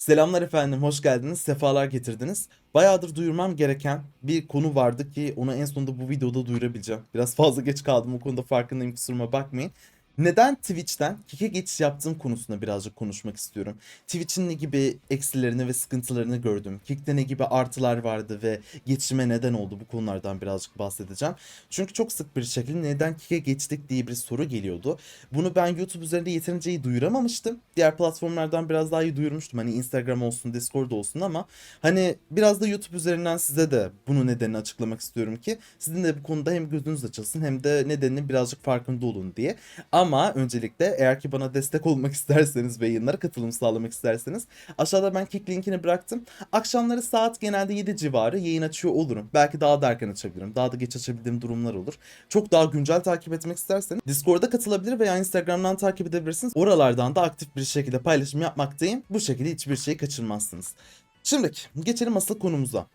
Selamlar efendim, hoş geldiniz, sefalar getirdiniz. Bayağıdır duyurmam gereken bir konu vardı ki onu en sonunda bu videoda duyurabileceğim. Biraz fazla geç kaldım o konuda farkındayım kusuruma bakmayın. Neden Twitch'ten Kick'e geçiş yaptığım konusunda birazcık konuşmak istiyorum. Twitch'in ne gibi eksilerini ve sıkıntılarını gördüm. Kick'te ne gibi artılar vardı ve geçişime neden oldu bu konulardan birazcık bahsedeceğim. Çünkü çok sık bir şekilde neden Kick'e geçtik diye bir soru geliyordu. Bunu ben YouTube üzerinde yeterince iyi duyuramamıştım. Diğer platformlardan biraz daha iyi duyurmuştum. Hani Instagram olsun, Discord olsun ama hani biraz da YouTube üzerinden size de bunu nedenini açıklamak istiyorum ki sizin de bu konuda hem gözünüz açılsın hem de nedeninin birazcık farkında olun diye. Ama öncelikle eğer ki bana destek olmak isterseniz ve yayınlara katılım sağlamak isterseniz aşağıda ben Kick linkini bıraktım. Akşamları saat genelde 7 civarı yayın açıyor olurum. Belki daha da erken açabilirim. Daha da geç açabildiğim durumlar olur. Çok daha güncel takip etmek isterseniz Discord'da katılabilir veya Instagram'dan takip edebilirsiniz. Oralardan da aktif bir şekilde paylaşım yapmaktayım. Bu şekilde hiçbir şeyi kaçırmazsınız. Şimdi geçelim asıl konumuza.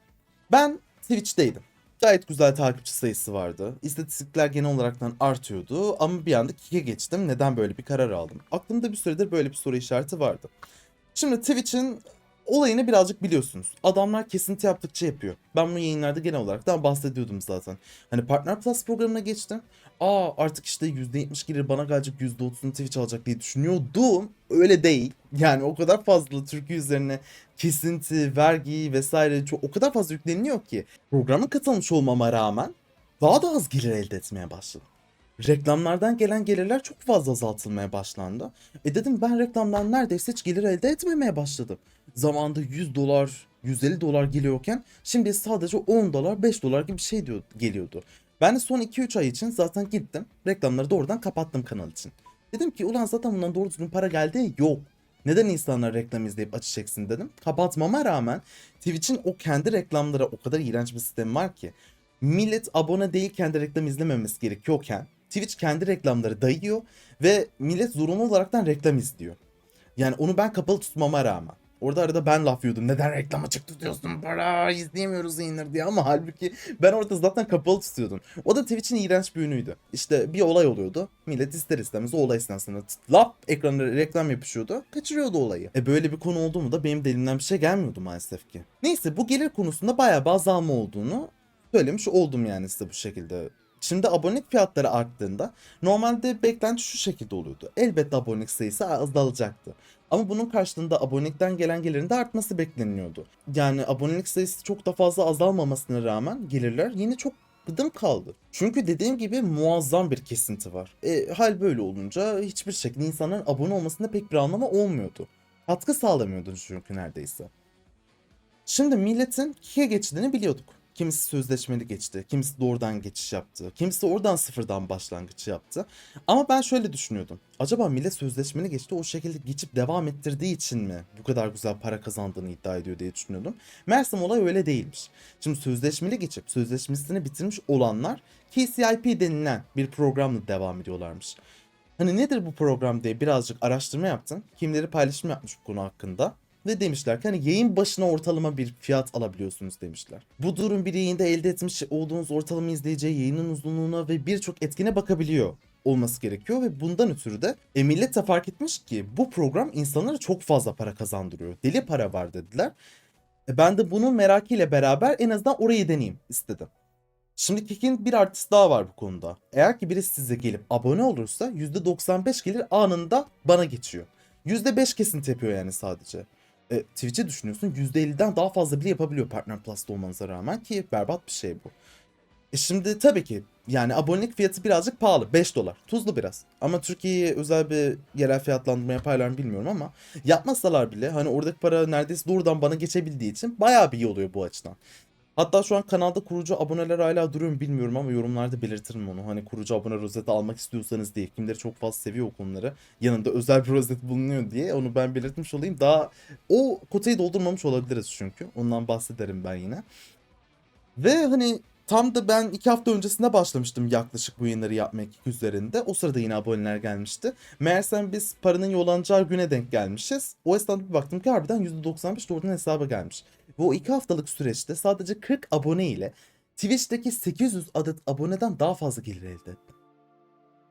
Ben Twitch'teydim. Gayet güzel takipçi sayısı vardı. İstatistikler genel olaraktan artıyordu ama bir anda Kick'e geçtim. Neden böyle bir karar aldım? Aklımda bir süredir böyle bir soru işareti vardı. Şimdi Twitch'in olayını birazcık biliyorsunuz. Adamlar kesinti yaptıkça yapıyor. Ben bu yayınlarda genel olarak daha bahsediyordum zaten. Hani Partner Plus programına geçtim. Aa artık işte %70 gelir bana gelecek %30'unu Twitch alacak diye düşünüyordum. Öyle değil. Yani o kadar fazla Türkiye üzerine kesinti, vergi vesaire çok o kadar fazla yükleniliyor ki programa katılmış olmama rağmen daha da az gelir elde etmeye başladım. Reklamlardan gelen gelirler çok fazla azaltılmaya başlandı. E dedim ben reklamdan neredeyse hiç gelir elde etmemeye başladım. Zamanında 100 dolar, 150 dolar geliyorken şimdi sadece 10 dolar, 5 dolar gibi bir şey diyor, geliyordu. Ben de son 2-3 ay için zaten gittim. Reklamları da oradan kapattım kanal için. Dedim ki ulan zaten bundan doğru düzgün para geldi yok. Neden insanlar reklam izleyip açacaksın dedim. Kapatmama rağmen Twitch'in o kendi reklamlara o kadar iğrenç bir sistemi var ki. Millet abone değilken de reklam izlememesi gerekiyorken Twitch kendi reklamları dayıyor ve millet zorunlu olaraktan reklam izliyor. Yani onu ben kapalı tutmama rağmen. Orada arada ben laf yiyordum. Neden reklam açık tutuyorsun para izleyemiyoruz yayınları diye ama halbuki ben orada zaten kapalı tutuyordum. O da Twitch'in iğrenç bir ünüydü. İşte bir olay oluyordu. Millet ister istemez o olay esnasında lap ekrana reklam yapışıyordu. Kaçırıyordu olayı. E böyle bir konu oldu mu da benim de bir şey gelmiyordu maalesef ki. Neyse bu gelir konusunda bayağı bir azalma olduğunu söylemiş oldum yani size bu şekilde. Şimdi abonelik fiyatları arttığında normalde beklenti şu şekilde oluyordu. Elbette abonelik sayısı azalacaktı. Ama bunun karşılığında abonelikten gelen gelirin de artması bekleniyordu. Yani abonelik sayısı çok da fazla azalmamasına rağmen gelirler yine çok gıdım kaldı. Çünkü dediğim gibi muazzam bir kesinti var. E, hal böyle olunca hiçbir şekilde insanların abone olmasında pek bir anlamı olmuyordu. Katkı sağlamıyordu çünkü neredeyse. Şimdi milletin Kick'e geçtiğini biliyorduk. Kimisi sözleşmeli geçti, kimisi doğrudan geçiş yaptı, kimisi oradan sıfırdan başlangıç yaptı. Ama ben şöyle düşünüyordum. Acaba millet sözleşmeli geçti o şekilde geçip devam ettirdiği için mi bu kadar güzel para kazandığını iddia ediyor diye düşünüyordum. Meğersem olay öyle değilmiş. Şimdi sözleşmeli geçip sözleşmesini bitirmiş olanlar KCIP denilen bir programla devam ediyorlarmış. Hani nedir bu program diye birazcık araştırma yaptım. Kimleri paylaşım yapmış bu konu hakkında. Ve demişler ki hani yayın başına ortalama bir fiyat alabiliyorsunuz demişler. Bu durum bir yayında elde etmiş olduğunuz ortalama izleyici yayının uzunluğuna ve birçok etkine bakabiliyor olması gerekiyor ve bundan ötürü de e, millet de fark etmiş ki bu program insanlara çok fazla para kazandırıyor. Deli para var dediler. E, ben de bunun merakıyla beraber en azından orayı deneyeyim istedim. Şimdi Kick'in bir artısı daha var bu konuda. Eğer ki birisi size gelip abone olursa %95 gelir anında bana geçiyor. %5 kesinti yapıyor yani sadece. E, Twitch'i düşünüyorsun %50'den daha fazla bile yapabiliyor Partner Plus'ta olmanıza rağmen ki berbat bir şey bu. E şimdi tabii ki yani abonelik fiyatı birazcık pahalı 5 dolar tuzlu biraz ama Türkiye'ye özel bir yerel fiyatlandırma yaparlar mı bilmiyorum ama yapmasalar bile hani oradaki para neredeyse doğrudan bana geçebildiği için bayağı bir iyi oluyor bu açıdan. Hatta şu an kanalda kurucu aboneler hala duruyor mu bilmiyorum ama yorumlarda belirtirim onu. Hani kurucu abone rozeti almak istiyorsanız diye. Kimleri çok fazla seviyor o konuları. Yanında özel bir rozet bulunuyor diye onu ben belirtmiş olayım. Daha o kotayı doldurmamış olabiliriz çünkü. Ondan bahsederim ben yine. Ve hani tam da ben iki hafta öncesinde başlamıştım yaklaşık bu yayınları yapmak üzerinde. O sırada yine aboneler gelmişti. Meğersem biz paranın yollanacağı güne denk gelmişiz. O esnada bir baktım ki harbiden %95 doğrudan hesaba gelmiş. O iki haftalık süreçte sadece 40 abone ile Twitch'teki 800 adet aboneden daha fazla gelir elde ettim.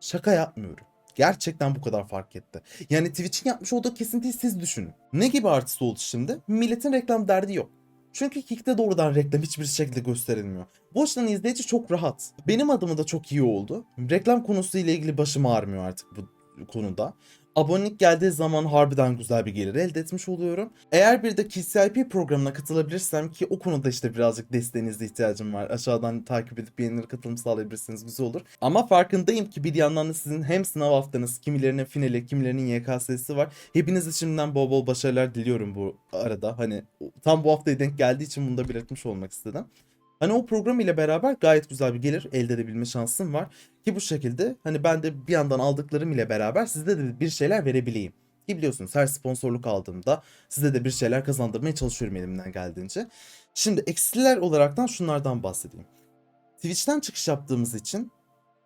Şaka yapmıyorum. Gerçekten bu kadar fark etti. Yani Twitch'in yapmış olduğu kesintiyi siz düşünün. Ne gibi artısı oldu şimdi? Milletin reklam derdi yok. Çünkü Kick'te doğrudan reklam hiçbir şekilde gösterilmiyor. Bu açıdan izleyici çok rahat. Benim adıma da çok iyi oldu. Reklam konusuyla ilgili başım ağrımıyor artık bu konuda. Abonelik geldiği zaman harbiden güzel bir gelir elde etmiş oluyorum. Eğer bir de KCIP programına katılabilirsem ki o konuda işte birazcık desteğinize ihtiyacım var. Aşağıdan takip edip beğenilere katılım sağlayabilirsiniz güzel olur. Ama farkındayım ki bir yandan da sizin hem sınav haftanız, kimilerinin finali, kimilerinin YKS'si var. Hepinize şimdiden bol bol başarılar diliyorum bu arada. Hani tam bu haftaya denk geldiği için bunu da belirtmiş olmak istedim. Hani o program ile beraber gayet güzel bir gelir elde edebilme şansım var. Ki bu şekilde hani ben de bir yandan aldıklarım ile beraber size de bir şeyler verebileyim. Ki biliyorsunuz her sponsorluk aldığımda size de bir şeyler kazandırmaya çalışıyorum elimden geldiğince. Şimdi eksiler olaraktan şunlardan bahsedeyim. Twitch'ten çıkış yaptığımız için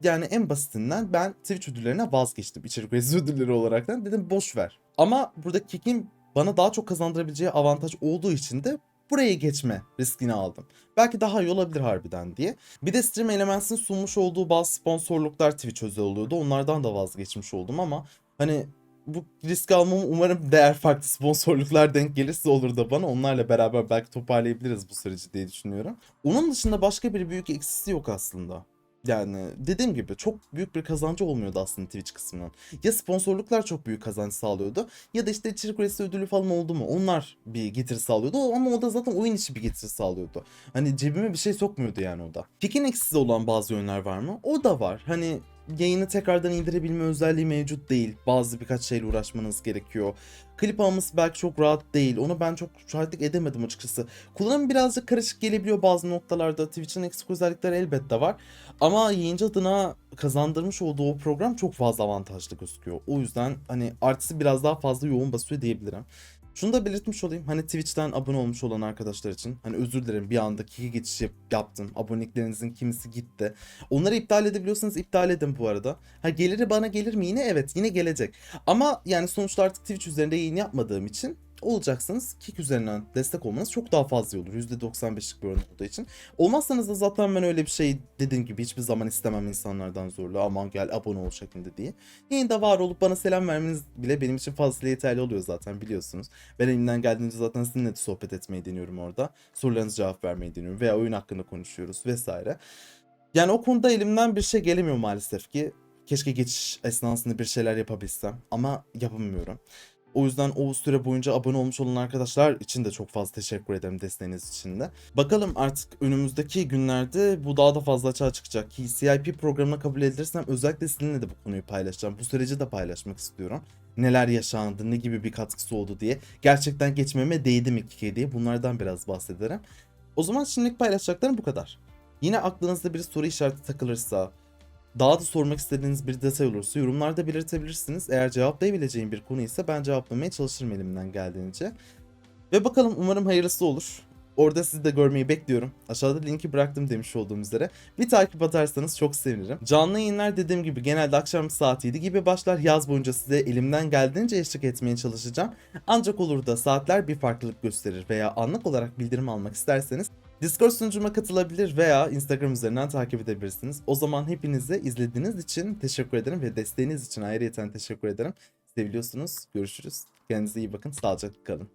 yani en basitinden ben Twitch ödüllerine vazgeçtim. İçerik üreticisi ödülleri olaraktan dedim boş ver. Ama burada Kick'in bana daha çok kazandırabileceği avantaj olduğu için de buraya geçme riskini aldım. Belki daha iyi olabilir harbiden diye. Bir de Stream Elements'in sunmuş olduğu bazı sponsorluklar Twitch özel oluyordu. Onlardan da vazgeçmiş oldum ama hani bu risk almamı umarım değer farklı sponsorluklar denk gelirse olur da bana. Onlarla beraber belki toparlayabiliriz bu süreci diye düşünüyorum. Onun dışında başka bir büyük eksisi yok aslında. Yani dediğim gibi çok büyük bir kazancı olmuyordu aslında Twitch kısmından. Ya sponsorluklar çok büyük kazanç sağlıyordu ya da işte içerik üreticisi ödülü falan oldu mu onlar bir getiri sağlıyordu ama o da zaten oyun içi bir getiri sağlıyordu. Hani cebime bir şey sokmuyordu yani o da. Kick'in eksisi olan bazı yönler var mı? O da var. Hani yayını tekrardan indirebilme özelliği mevcut değil. Bazı birkaç şeyle uğraşmanız gerekiyor. Klip alması belki çok rahat değil. Onu ben çok şahitlik edemedim açıkçası. Kullanım birazcık karışık gelebiliyor bazı noktalarda. Twitch'in eksik özellikleri elbette var. Ama yayıncı adına kazandırmış olduğu program çok fazla avantajlı gözüküyor. O yüzden hani artısı biraz daha fazla yoğun basıyor diyebilirim. Şunu da belirtmiş olayım. Hani Twitch'ten abone olmuş olan arkadaşlar için. Hani özür dilerim bir anda iki geçiş yap- yaptım. Aboneliklerinizin kimisi gitti. Onları iptal edebiliyorsanız iptal edin bu arada. Ha geliri bana gelir mi yine? Evet yine gelecek. Ama yani sonuçta artık Twitch üzerinde yayın yapmadığım için olacaksınız. Kick üzerinden destek olmanız çok daha fazla olur. %95'lik bir oran olduğu için. Olmazsanız da zaten ben öyle bir şey dediğim gibi hiçbir zaman istemem insanlardan zorla. Aman gel abone ol şeklinde diye. Yayında var olup bana selam vermeniz bile benim için fazla yeterli oluyor zaten biliyorsunuz. Ben elimden geldiğince zaten sizinle de sohbet etmeyi deniyorum orada. Sorularınıza cevap vermeyi deniyorum veya oyun hakkında konuşuyoruz vesaire. Yani o konuda elimden bir şey gelemiyor maalesef ki. Keşke geçiş esnasında bir şeyler yapabilsem ama yapamıyorum. O yüzden o süre boyunca abone olmuş olan arkadaşlar için de çok fazla teşekkür ederim desteğiniz için de. Bakalım artık önümüzdeki günlerde bu daha da fazla açığa çıkacak. Ki CIP programına kabul edilirsem özellikle sizinle de bu konuyu paylaşacağım. Bu süreci de paylaşmak istiyorum. Neler yaşandı, ne gibi bir katkısı oldu diye. Gerçekten geçmeme değdi mi 2K diye bunlardan biraz bahsederim. O zaman şimdilik paylaşacaklarım bu kadar. Yine aklınızda bir soru işareti takılırsa, daha da sormak istediğiniz bir detay olursa yorumlarda belirtebilirsiniz. Eğer cevaplayabileceğim bir konu ise ben cevaplamaya çalışırım elimden geldiğince. Ve bakalım umarım hayırlısı olur. Orada sizi de görmeyi bekliyorum. Aşağıda linki bıraktım demiş olduğum üzere. Bir takip atarsanız çok sevinirim. Canlı yayınlar dediğim gibi genelde akşam saat 7 gibi başlar. Yaz boyunca size elimden geldiğince eşlik etmeye çalışacağım. Ancak olur da saatler bir farklılık gösterir veya anlık olarak bildirim almak isterseniz Discord sunucuma katılabilir veya Instagram üzerinden takip edebilirsiniz. O zaman hepinize izlediğiniz için teşekkür ederim ve desteğiniz için ayrıyeten teşekkür ederim. Seviliyorsunuz. Görüşürüz. Kendinize iyi bakın. Sağlıcakla kalın.